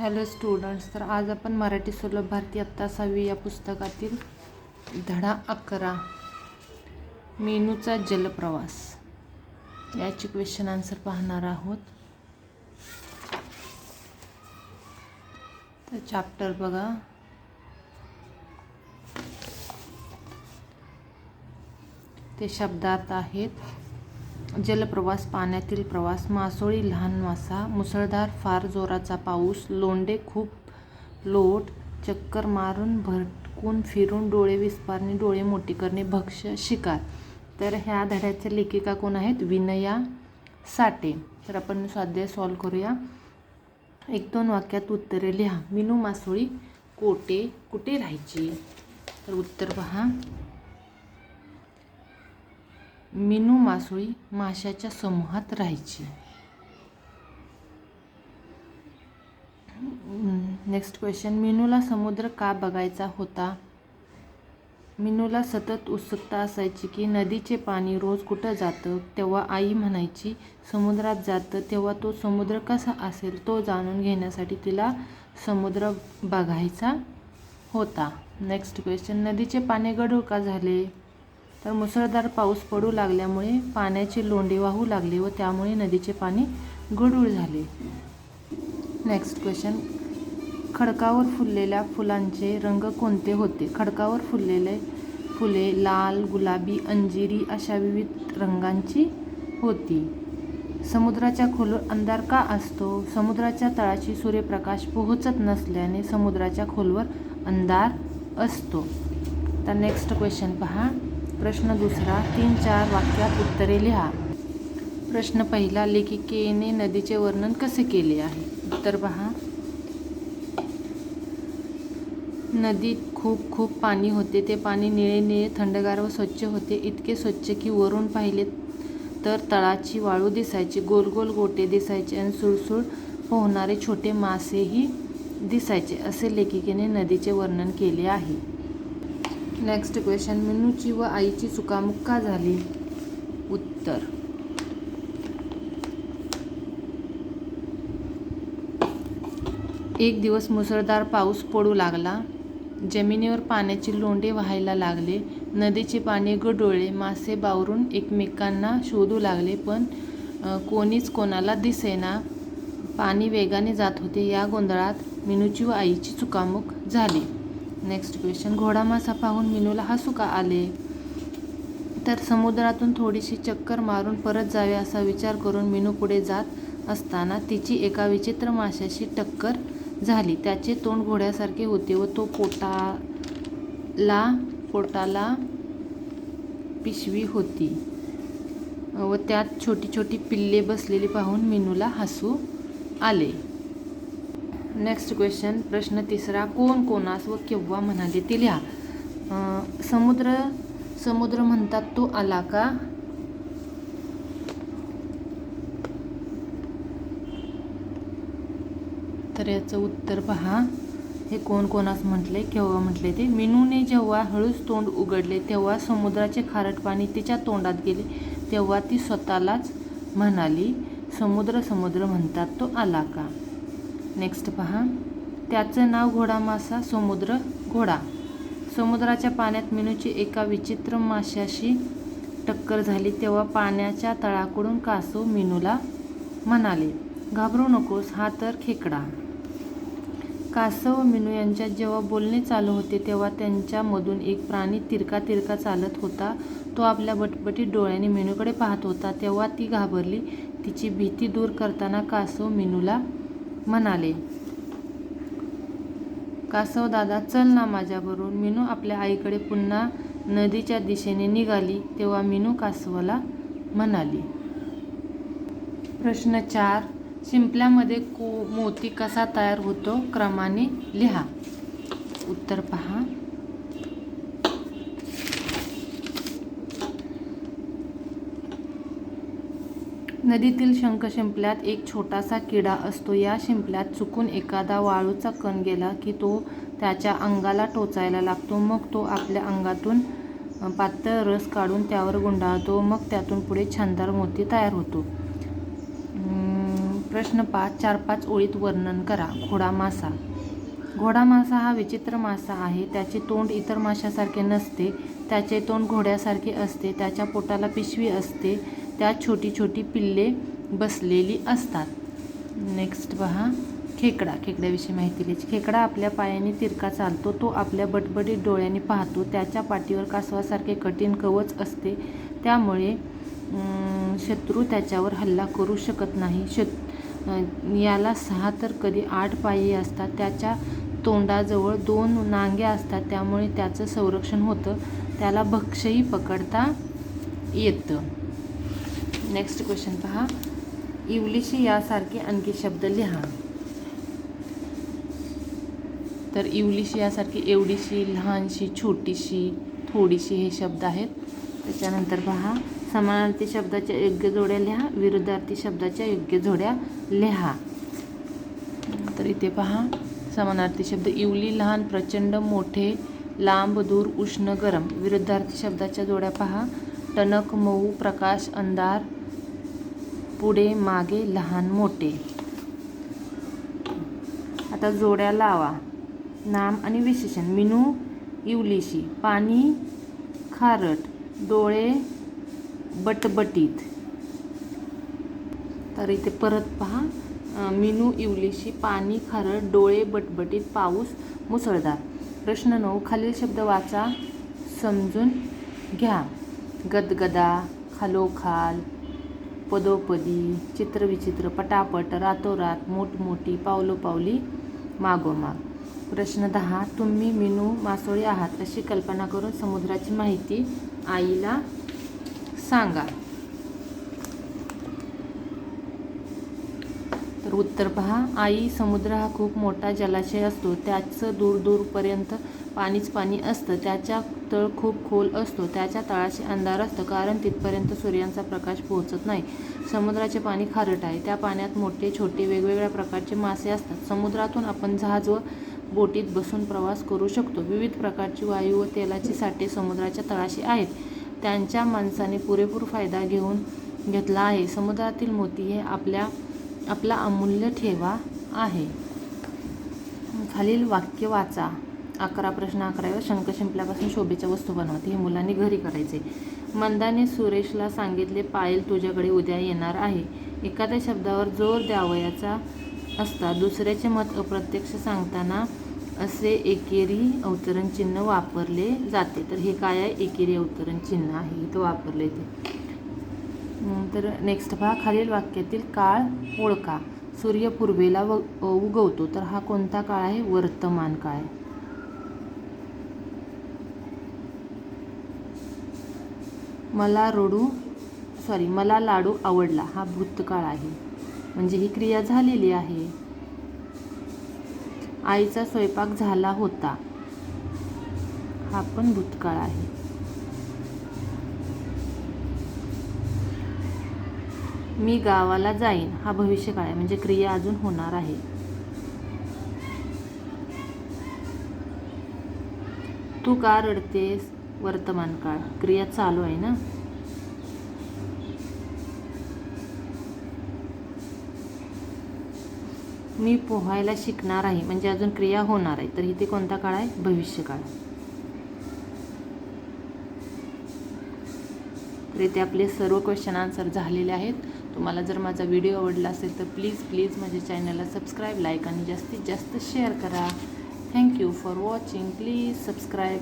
Hello students तर आज आपण मराठी सुलभ भारती आत्ता सहावी या पुस्तकातील धडा अकरा मेनूचा जलप्रवास. याची क्वेश्चन आन्सर पाहणार आहोत. तर चॅप्टर बघा. ते शब्दात आहेत. जलप्रवास पाण्यातील प्रवास मासोळी लहान मासा मुसळधार फार जोराचा पाऊस लोंढे खूप लोट चक्कर मारून भटकून फिरून डोळे विस्पारणे डोळे मोठी करणे भक्ष्य शिकार. तर ह्या धड्याच्या लेखिका कोण आहेत? विनया साठे. तर आपण स्वाध्याय सॉल्व करूया. एक दोन वाक्यात उत्तरे लिहा. मिनू मासोळी कोटे कुठे राहायची? तर उत्तर पहा. मिनू मासोळी माशाच्या समूहात राहायची. नेक्स्ट क्वेश्चन मिनूला समुद्र का बघायचा होता? मिनूला सतत उत्सुकता असायची की नदीचे पाणी रोज कुठं जातं? तेव्हा आई म्हणायची समुद्रात जातं तेव्हा तो समुद्र कसा असेल तो जाणून घेण्यासाठी तिला समुद्र बघायचा होता. नेक्स्ट क्वेश्चन नदीचे पाणी गढूळ का झाले? तर मुसळधार पाऊस पडू लागल्यामुळे पाण्याचे लोंढे वाहू लागले व त्यामुळे नदीचे पाणी गढूळ झाले. नेक्स्ट क्वेश्चन खडकावर फुललेल्या फुलांचे रंग कोणते होते? खडकावर फुललेले फुले लाल गुलाबी अंजिरी अशा विविध रंगांची होती. समुद्राच्या खोलवर अंधार का असतो? समुद्राच्या तळाशी सूर्यप्रकाश पोहोचत नसल्याने समुद्राच्या खोलवर अंधार असतो. तर नेक्स्ट क्वेश्चन पहा. प्रश्न दुसरा तीन चार वाक्यात उत्तरे लिहा. प्रश्न पहिला लेखिकेने नदीचे वर्णन कसे केले आहे? उत्तर पहा. नदीत खूप खूप पाणी होते ते पाणी निळे निळे थंडगार व स्वच्छ होते. इतके स्वच्छ की वरून पाहिले तर तळाची वाळू दिसायची गोल गोल गोटे दिसायचे आणि सुळसुळ पोहणारे छोटे मासेही दिसायचे असे लेखिकेने नदीचे वर्णन केले आहे. नेक्स्ट क्वेश्चन मिनूची व आईची चुकामुक का झाली. उत्तर. एक दिवस मुसळधार पाऊस पडू लागला. जमिनीवर पाण्याचे लोंढे व्हायला लागले. नदीचे पाणी गडोळे मासे बावरून एकमेकांना शोधू लागले पण कोणीच कोणाला दिसेना. पाणी वेगाने जात होते. या गोंधळात मिनूची व आईची चुकामुक झाली. नेक्स्ट क्वेश्चन घोडा मासा पाहून मिनूला हसू का आले? तर समुद्रातून थोडीशी चक्कर मारून परत जावे असा विचार करून मिनू पुढे जात असताना तिची एका विचित्र माशाशी टक्कर झाली. त्याचे तोंड घोड्यासारखे होते व तो पोटाला पोटाला पिशवी होती व त्यात छोटी छोटी पिल्ले बसलेली पाहून मिनूला हसू आले. नेक्स्ट क्वेश्चन प्रश्न तिसरा कोण कोणास व केव्हा म्हणाले ते लिहा समुद्र समुद्र म्हणतात तो आला का? तर याचं उत्तर पहा. हे कोण कोणास म्हटले केव्हा म्हटले ते? मिनूने जेव्हा हळूच तोंड उघडले तेव्हा समुद्राचे खारट पाणी तिच्या तोंडात गेले तेव्हा ती स्वतःलाच म्हणाली समुद्र समुद्र म्हणतात तो आला का? नेक्स्ट पहा. त्याचं नाव घोडा मासा समुद्र घोडा. समुद्राच्या पाण्यात मिनूची एका विचित्र माशाशी टक्कर झाली तेव्हा पाण्याच्या तळाकडून कासव मिनूला म्हणाले घाबरू नकोस हा तर खेकडा. कासव व मिनू यांच्यात जेव्हा बोलणे चालू होते तेव्हा त्यांच्यामधून एक प्राणी तिरका तिरका चालत होता. तो आपल्या बटबटीत डोळ्याने मेनूकडे पाहत होता. तेव्हा ती घाबरली. तिची भीती दूर करताना कासव मिनूला म्हणाले कासव दादा चल ना माझ्याबरोबर मिनू आपल्या आईकडे पुन्हा नदीच्या दिशेने निघाली तेव्हा मिनू कासवाला म्हणाली प्रश्न चार. शिंपल्यामध्ये को मोती कसा तयार होतो? क्रमाने लिहा. उत्तर पहा. नदीतील शंख शिंपल्यात एक छोटासा किडा असतो. या शिंपल्यात चुकून एखादा वाळूचा कण गेला की तो त्याच्या अंगाला टोचायला लागतो. मग तो आपल्या अंगातून पातळ रस काढून त्यावर गुंडाळतो. मग त्यातून पुढे छानदार मोती तयार होतो. प्रश्न पाच चार पाच ओळीत वर्णन करा. घोडा मासा. घोडा मासा हा विचित्र मासा आहे. त्याचे तोंड इतर माशासारखे नसते. त्याचे तोंड घोड्यासारखे असते. त्याच्या पोटाला पिशवी असते. त्यात छोटी छोटी पिल्ले बसलेली असतात. नेक्स्ट पहा खेकडा. खेकड्याविषयी माहिती लिहायची. खेकडा आपल्या पायाने तिरका चालतो तो आपल्या बटबटीत डोळ्यांनी पाहतो. त्याच्या पाठीवर कासवासारखे कठीण कवच असते. त्यामुळे शत्रू त्याच्यावर हल्ला करू शकत नाही. शत याला सहा तर कधी आठ पायी असतात. त्याच्या तोंडाजवळ दोन नांग्या असतात. त्यामुळे त्याचं संरक्षण होतं. त्याला भक्ष्यही पकडता येतं. नेक्स्ट क्वेश्चन पहा. इवलिशी यासारखे आणखी शब्द लिहा. तर इवलिशी यासारखी एवढीशी लहानशी छोटीशी थोडीशी हे शब्द आहेत. त्याच्यानंतर पहा. समानार्थी शब्दाच्या योग्य जोड्या लिहा. विरुद्धार्थी शब्दाच्या योग्य जोड्या लिहा. तर इथे पहा. समानार्थी शब्द इवली लहान प्रचंड मोठे लांब दूर उष्ण गरम. विरुद्धार्थी शब्दाच्या जोड्या पहा. टणक मऊ प्रकाश अंधार पुढे मागे लहान मोठे. आता जोड्या लावा. नाम आणि विशेषण. मिनू इवलिशी. पाणी खारट. डोळे बटबटीत. तर इथे परत पहा. मिनू इवलिशी पाणी खारट डोळे बटबटीत पाऊस मुसळधार. प्रश्न नऊ. खालील शब्द वाचा. समजून घ्या. गदगदा खालोखाल पदोपदी चित्रविचित्र पटापट रातोरात मोठमोठी पावलोपावली मागोमाग. प्रश्न दहा तुम्ही मिनू मासोळी आहात अशी कल्पना करून समुद्राची माहिती आईला सांगा. तर उत्तर पहा आई समुद्र हा खूप मोठा जलाशय असतो. त्याचं दूर दूरपर्यंत पाणीच पाणी असतं. त्याच्या तळ खूप खोल असतो. त्याच्या तळाशी अंधार असतं कारण तिथपर्यंत सूर्याचा प्रकाश पोहोचत नाही. समुद्राचे पाणी खारट आहे. त्या पाण्यात मोठे छोटे वेगवेगळ्या प्रकारचे मासे असतात. समुद्रातून आपण जहाज व बोटीत बसून प्रवास करू शकतो. विविध प्रकारची वायू व तेलाची साठे समुद्राच्या तळाशी आहेत. त्यांच्या माणसाने पुरेपूर फायदा घेऊन घेतला आहे. समुद्रातील मोती हे आपल्या आपला अमूल्य ठेवा आहे. खालील वाक्य वाचा. अकरा प्रश्न अकराव्या शंख शिंपल्यापासून शोभेच्या वस्तू बनवते. हे मुलांनी घरी करायचे. मंदाने सुरेशला सांगितले पायल तुझ्याकडे उद्या येणार आहे. एखाद्या शब्दावर जोर द्यावयाचा असता दुसऱ्याचे मत अप्रत्यक्ष सांगताना असे एकेरी अवतरण चिन्ह वापरले जाते. तर हे काय आहे? एकेरी अवतरण चिन्ह आहे. इथं वापरले ते. तर नेक्स्ट पहा. खालील वाक्यातील काळ ओळखा. सूर्य पूर्वेला व उगवतो. तर हा कोणता काळ आहे? वर्तमान काळ मला रोडू सॉरी मला लाडू आवडला. हा भूतकाळ आहे. म्हणजे ही क्रिया झालेली आहे. आईचा स्वयंपाक झाला होता. हा पण भूतकाळ आहे. मी गावाला जाईन. हा भविष्यकाळ आहे. म्हणजे क्रिया अजून होणार आहे. तू का रडतेस? वर्तमान काळ. क्रिया चालू आहे ना? मी पोहायला शिकणार आहे. म्हणजे अजून क्रिया होणार आहे. तर इथे कोणता काळ आहे? भविष्यकाळ तर इथे आपले सर्व क्वेश्चन आन्सर झालेले आहेत. तुम्हाला जर माझा व्हिडिओ आवडला असेल तर प्लीज प्लीज माझ्या चॅनलला सबस्क्राईब लाईक आणि जास्तीत जास्त शेअर करा. Thank you for watching please subscribe